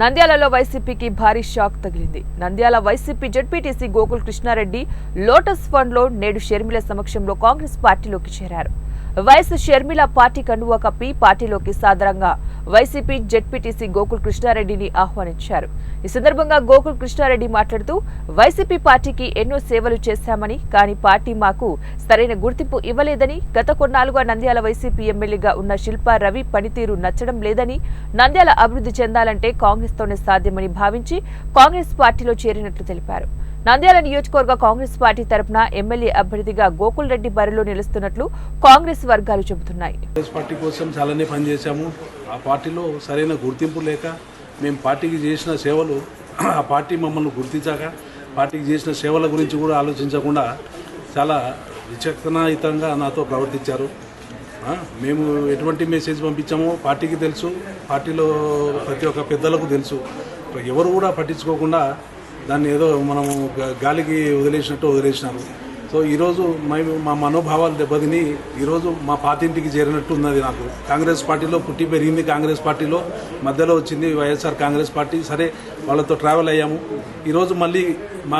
నంద్యాలలో వైసీపీకి భారీ షాక్ తగిలింది. Nandyal YCP ZPTC Gokul Krishnareddy lotus ఫండ్లో నేడు షర్మిల సమక్షంలో కాంగ్రెస్ పార్టీలోకి చేరారు. వైఎస్ షర్మిల పార్టీ కండువా కప్పి పార్టీలోకి సాదరంగా వైసీపీ జెడ్పీటీసీ గోకుల్ కృష్ణారెడ్డిని ఆహ్వానించారు. ఈ సందర్భంగా గోకుల్ కృష్ణారెడ్డి మాట్లాడుతూ వైసీపీ పార్టీకి ఎన్నో సేవలు చేశామని కానీ పార్టీ మాకు సరైన గుర్తింపు ఇవ్వలేదని గత కొన్నాళ్ళుగా నంద్యాల వైసీపీ ఎమ్మెల్యేగా ఉన్న శిల్పా రవి పనితీరు నచ్చడం లేదని నంద్యాల అభివృద్ధి చెందాలంటే కాంగ్రెస్ తోనే సాధ్యమని భావించి కాంగ్రెస్ పార్టీలో చేరినట్లు తెలిపారు. నంద్యాల నియోజకవర్గ కాంగ్రెస్ పార్టీ తరపున ఎమ్మెల్యే అభ్యర్థిగా గోకుల్ రెడ్డి బరిలో నిలుస్తున్నట్లు కాంగ్రెస్ వర్గాలు చెబుతున్నాయి. కాంగ్రెస్ పార్టీ కోసం చాలానే పనిచేశాము. ఆ పార్టీలో సరైన గుర్తింపు లేక మేము పార్టీకి చేసిన సేవలు ఆ పార్టీ మమ్మల్ని గుర్తించాక పార్టీకి చేసిన సేవల గురించి కూడా ఆలోచించకుండా చాలా విచక్షణాయుతంగా నాతో ప్రవర్తించారు. మేము ఎటువంటి మెసేజ్ పంపించామో పార్టీకి తెలుసు పార్టీలో ప్రతి ఒక్క పెద్దలకు తెలుసు. ఎవరు కూడా పట్టించుకోకుండా దాన్ని ఏదో మనము గాలికి వదిలేసినట్టు వదిలేసినారు. సో ఈరోజు మేము మా మనోభావాలు దెబ్బతిని ఈరోజు మా పాతింటికి చేరినట్టు ఉన్నది నాకు. కాంగ్రెస్ పార్టీలో పుట్టి పెరిగింది కాంగ్రెస్ పార్టీలో మధ్యలో వచ్చింది వైఎస్ఆర్ కాంగ్రెస్ పార్టీ. సరే వాళ్ళతో ట్రావెల్ అయ్యాము. ఈరోజు మళ్ళీ మా